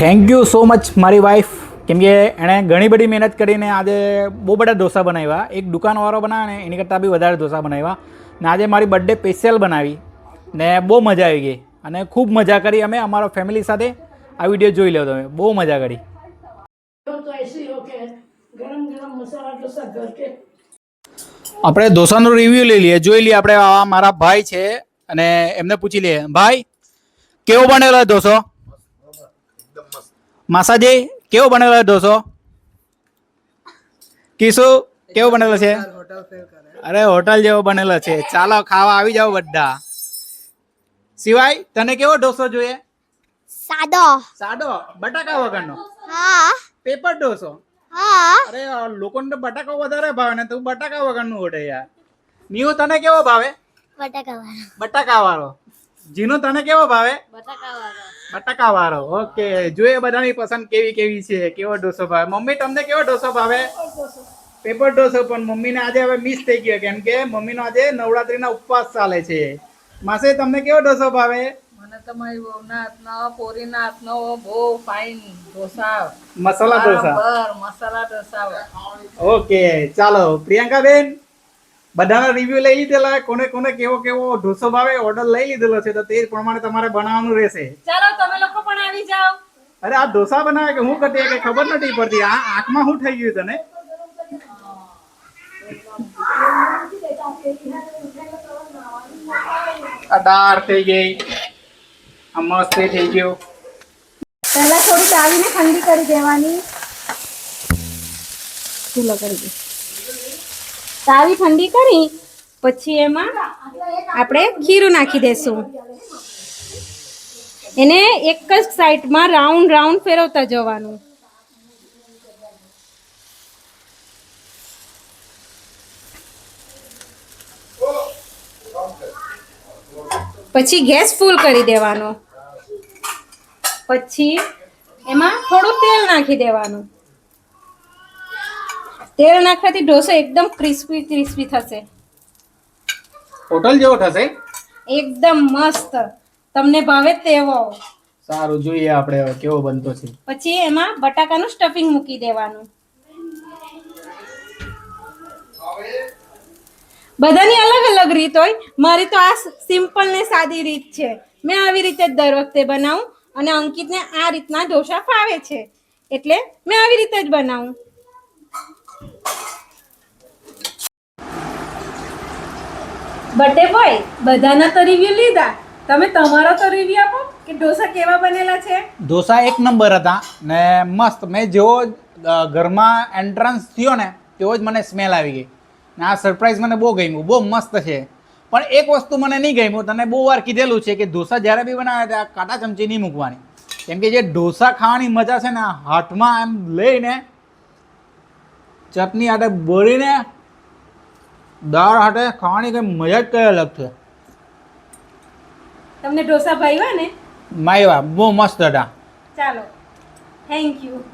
Thank you so much મારી wife કેમ કે એણે ઘણી બધી મહેનત કરીને આજે બહુ બધા ઢોસા બનાવ્યા. એક દુકાનવાળો બનાવ્યા ને એની કરતાં બી વધારે ઢોસા બનાવ્યા. ને આજે મારી બર્થડે સ્પેશિયલ બનાવી. ને બહુ મજા આવી ગઈ. અને ખૂબ મજા કરી અમે અમારા ફેમિલી સાથે આ વીડિયો જોઈ લો તમે. બહુ મજા કરી. આપણે ઢોસાનું રિવ્યુ લઈ લઈએ. જોઈ લઈએ આપણે મારા ભાઈ છે અને એમને પૂછી લઈએ. ભાઈ, કેવો બનેલો ઢોસો? માસાજી કેવો બનેલો ઢોસો? કિસુ કેવો બનેલો છે? અરે હોટલ જેવો બનેલો છે. ચાલો ખાવા આવી જાઓ બધા. સિવાય તને કેવો ઢોસો જોઈએ? સાદો. સાદો? બટાકા વગરનો? હા. પેપર ઢોસો? હા. અરે આ લોકોને બટાકા વધારે ભાવે ને તું બટાકા વગરનું ઓડે યાર. નીહુ તને કેવો ભાવે? બટાકા વાળો. બટાકા વાળો. જીનો તને કેવો ભાવે? બટાકા વાળો ઓકે. જોઈએ બધાની પસંદ કેવી કેવી છે? કેવો ઢોસો ભાવે? મમ્મી તમને કેવો ઢોસો ભાવે? પેપર ઢોસો પણ મમ્મીને આજે હવે મિસ થઈ ગયો. કેમ કે મમ્મીનો આજે નવરાત્રીના ઉપવાસ ચાલે છે. માસે તમને કેવો ઢોસો ભાવે? મને તમારી વહુના હાથનો પોરીના હાથનો બહુ ફાઇન ઢોસા મસાલા ઢોસા મસાલા ઢોસા ઓકે. ચાલો પ્રિયંકા બેન બધાના રિવ્યુ લઈ લીધેલા કોને કોને કેવો કેવો ઢોસો ભાવે ઓર્ડર લઈ લીધેલો છે તો તે પ્રમાણે તમારે બનાવવાનું રહેશે. ચાલો તમે લોકો પણ આવી જાઓ. અરે આ ઢોસા બનાવે કે હું કરતી કે ખબર નથી પડતી? આ આંખમાં શું થઈ ગયું તને? આ દાળ થઈ ગઈ. આ મસ્ત એ થઈ ગયો. પહેલા થોડી ચાવીને ઠંડી કરી દેવાની. ચૂલો કરી દે ચાવી ઠંડી કરી, પછી એમાં આપણે ખીરું નાખી દેશું. એને એક જ સાઈડમાં રાઉન્ડ રાઉન્ડ ફેરવતા જવાનું. પછી ગેસ ફૂલ કરી દેવાનો. પછી એમાં થોડું તેલ નાખી દેવાનું. તેલ નાખવાથી ઢોસો એકદમ ક્રિસ્પી ક્રિસ્પી થશે. હોટલ જેવો થશે? એકદમ મસ્ત. તમને ભાવે તેવો. સારું જોઈએ આપણે હવે કેવો બનતો છે. પછી એમાં બટાકાનું સ્ટફિંગ મૂકી દેવાનું. બધાની અલગ અલગ રીત હોય. મારી તો આ સિમ્પલ ને સાદી રીત છે. મેં આવી રીતે જ દર વખતે બનાવું અને અંકિતને આ રીતના ઢોસા ફાવે છે. એટલે મેં આવી રીતે જ બનાવું. બર્થડે બોય, બધાના તો રિવ્યુ લીધા. તમે તમારો તો રિવ્યુ આપો કે ઢોસા કેવા બનેલા છે? ઢોસા એક નંબર હતા ને મસ્ત. મેં જેવો ઘરમાં એન્ટ્રન્સ થયો ને, તેવો જ મને સ્મેલ આવી ગઈ. ને આ સરપ્રાઈઝ મને બહુ ગમ્યું. બહુ મસ્ત છે. પણ એક વસ્તુ મને નહીં ગમ્યું, તને બહુ વાર કીધેલું છે કે ઢોસા જ્યારે બી બનાવે ત્યાં કાંટા ચમચી નહીં મૂકવાની. કેમ કે જે ઢોસા ખાવાની મજા છે ને હાથમાં એમ લઈને ચટણી હાથે બોળીને દાળ હાટે ખાવાની કઈ મજા જ કઈ અલગ છે. તમને ઢોસા ભાવ્યા ને? માયવા બહુ મસ્ત હતા. ચાલો થેન્ક યુ